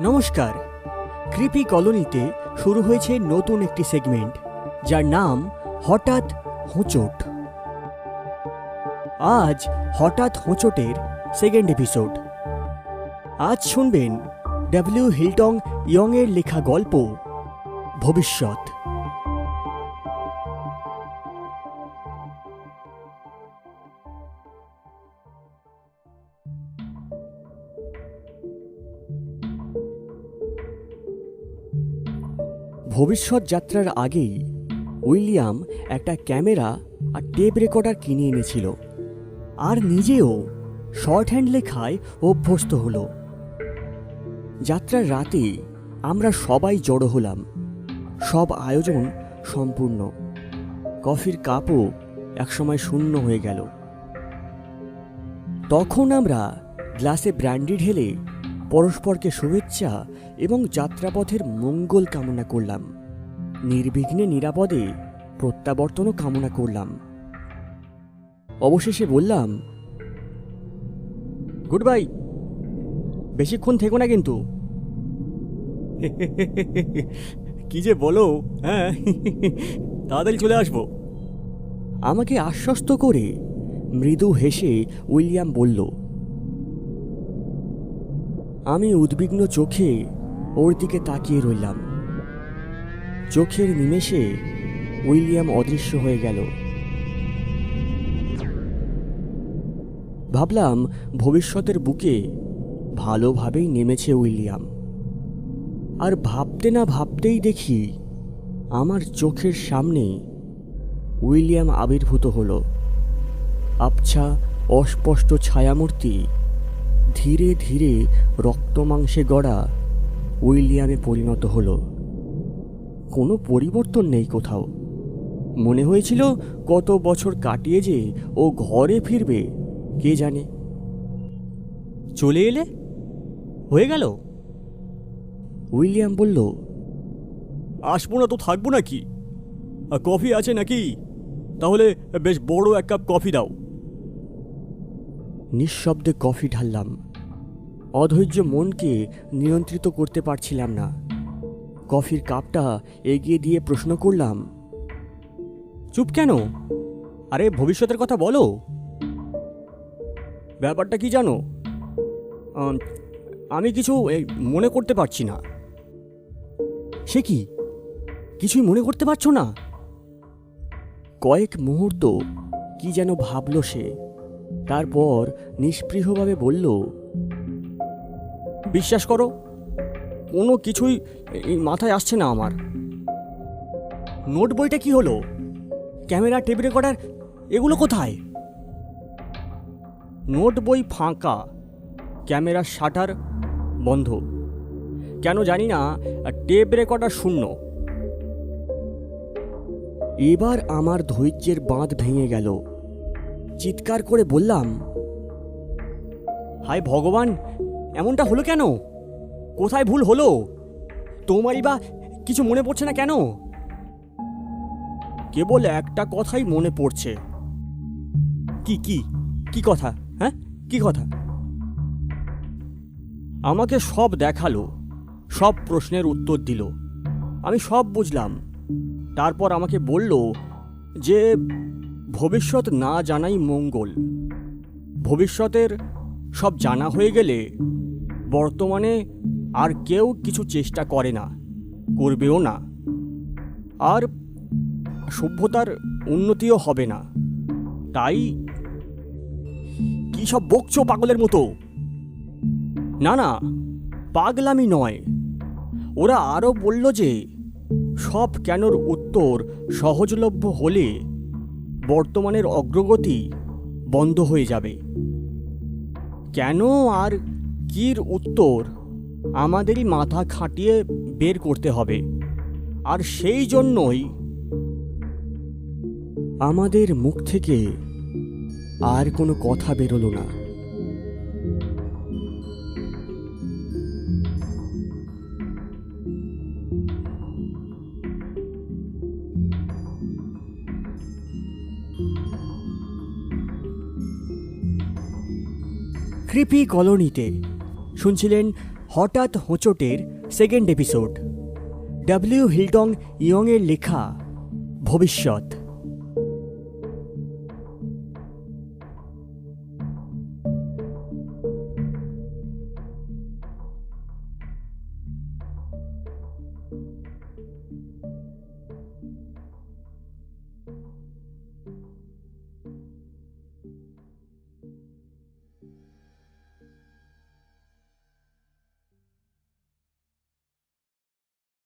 নমস্কার। কৃপি কলোনিতে শুরু হয়েছে নতুন একটি সেগমেন্ট, যার নাম হঠাৎ হোঁচট। আজ হঠাৎ হোঁচটের সেকেন্ড এপিসোড আজ শুনবেন ডাব্লিউ হিলটং ইয়ংয়ের লেখা গল্প, ভবিষ্যৎ। ভবিষ্যৎ যাত্রার আগেই উইলিয়াম একটা ক্যামেরা আর টেপ রেকর্ডার কিনে এনেছিল। আর নিজেও শর্ট হ্যান্ড লেখায় অভ্যস্ত হলো। যাত্রার রাতে আমরা সবাই জড়ো হলাম। সব আয়োজন সম্পূর্ণ। কফির কাপও একসময় শূন্য হয়ে গেল। তখন আমরা গ্লাসে ব্র্যান্ডি ঢেলে পরস্পরকে শুভেচ্ছা এবং যাত্রাপথের মঙ্গল কামনা করলাম। নির্বিঘ্নে নিরাপদে প্রত্যাবর্তনও কামনা করলাম। অবশেষে বললাম গুড বাই বেশিক্ষণ থেকো না কিন্তু। কি যে বলো হ্যাঁ? তাড়াতাড়ি চলে আসব। আমাকে আশ্বস্ত করে মৃদু হেসে উইলিয়াম বলল আমি উদ্বিগ্ন চোখে ওর দিকে তাকিয়ে রইলাম। চোখের নিমেষে উইলিয়াম অদৃশ্য হয়ে গেল। ভাবলাম ভবিষ্যতের বুকে ভালোভাবেই নেমেছে উইলিয়াম। আর ভাবতে না ভাবতেই দেখি আমার চোখের সামনে উইলিয়াম আবির্ভূত হলো। আবছা অস্পষ্ট ছায়ামূর্তি ধীরে ধীরে রক্তমাংসে গড়া উইলিয়ামে পরিণত হলো। কোনো পরিবর্তন নেই কোথাও। মনে হয়েছিল কত বছর কাটিয়ে যে ও ঘরে ফিরবে, কে জানে। চলে এলে? হয়ে গেল? উইলিয়াম বলল, আসব না তো থাকব নাকি? কফি আছে নাকি? তাহলে বেশ বড় এক কাপ কফি দাও। নিঃশব্দে কফি ঢাললাম। অধৈর্য মনকে নিয়ন্ত্রিত করতে পারছিলাম না। কফির কাপটা এগিয়ে দিয়ে প্রশ্ন করলাম, চুপ কেন? আরে, ভবিষ্যতের কথা বলো। ব্যাপারটা কি জানো? আমি কিছু মনে করতে পারছি না। সে কি? কিছুই মনে করতে পারছ না? কয়েক মুহূর্ত কি যেন ভাবল সে। তারপর নিষ্পৃহভাবে বলল, বিশ্বাস করো, কোনো কিছুই মাথায় আসছে না আমার। নোট বইটা কি হলো? ক্যামেরা, টেপ রেকর্ডার, এগুলো কোথায়? নোট বই ফাঁকা ক্যামেরার শাটার বন্ধ। কেন জানি না, টেপ রেকর্ডার শূন্য। এবার আমার ধৈর্যের বাঁধ ভেঙে গেল। চিৎকার করে বললাম, হায় ভগবান, এমনটা হলো কেন? কোথায় ভুল হলো? তোমারই বা কিছু মনে পড়ছে না কেন? কেবল একটা কথাই মনে পড়ছে। কি কি কি কথা? হ্যাঁ কি কথা? আমাকে সব দেখাল, সব প্রশ্নের উত্তর দিল। আমি সব বুঝলাম। তারপর আমাকে বলল যে ভবিষ্যৎ না জানাই মঙ্গল। ভবিষ্যতের সব জানা হয়ে গেলে বর্তমানে আর কেউ কিছু চেষ্টা করে না, করবেও না। আর সভ্যতার উন্নতিও হবে না। তাই কি সব বকছো পাগলের মতো? না না, পাগলামি নয়। ওরা আরও বলল যে সব কেনর উত্তর সহজলভ্য হলে বর্তমানের অগ্রগতি বন্ধ হয়ে যাবে। কেন আর কির উত্তর আমাদেরই মাথা খাটিয়ে বের করতে হবে। আর সেই জন্যই আমাদের মুখ থেকে আর কোনো কথা বেরোলো না। ক্রিপি কলোনিতে শুনছিলেন হঠাৎ হোঁচটের সেকেন্ড এপিসোড। ডাব্লিউ হিল্টং ইয়ংয়ের লেখা ভবিষ্যৎ।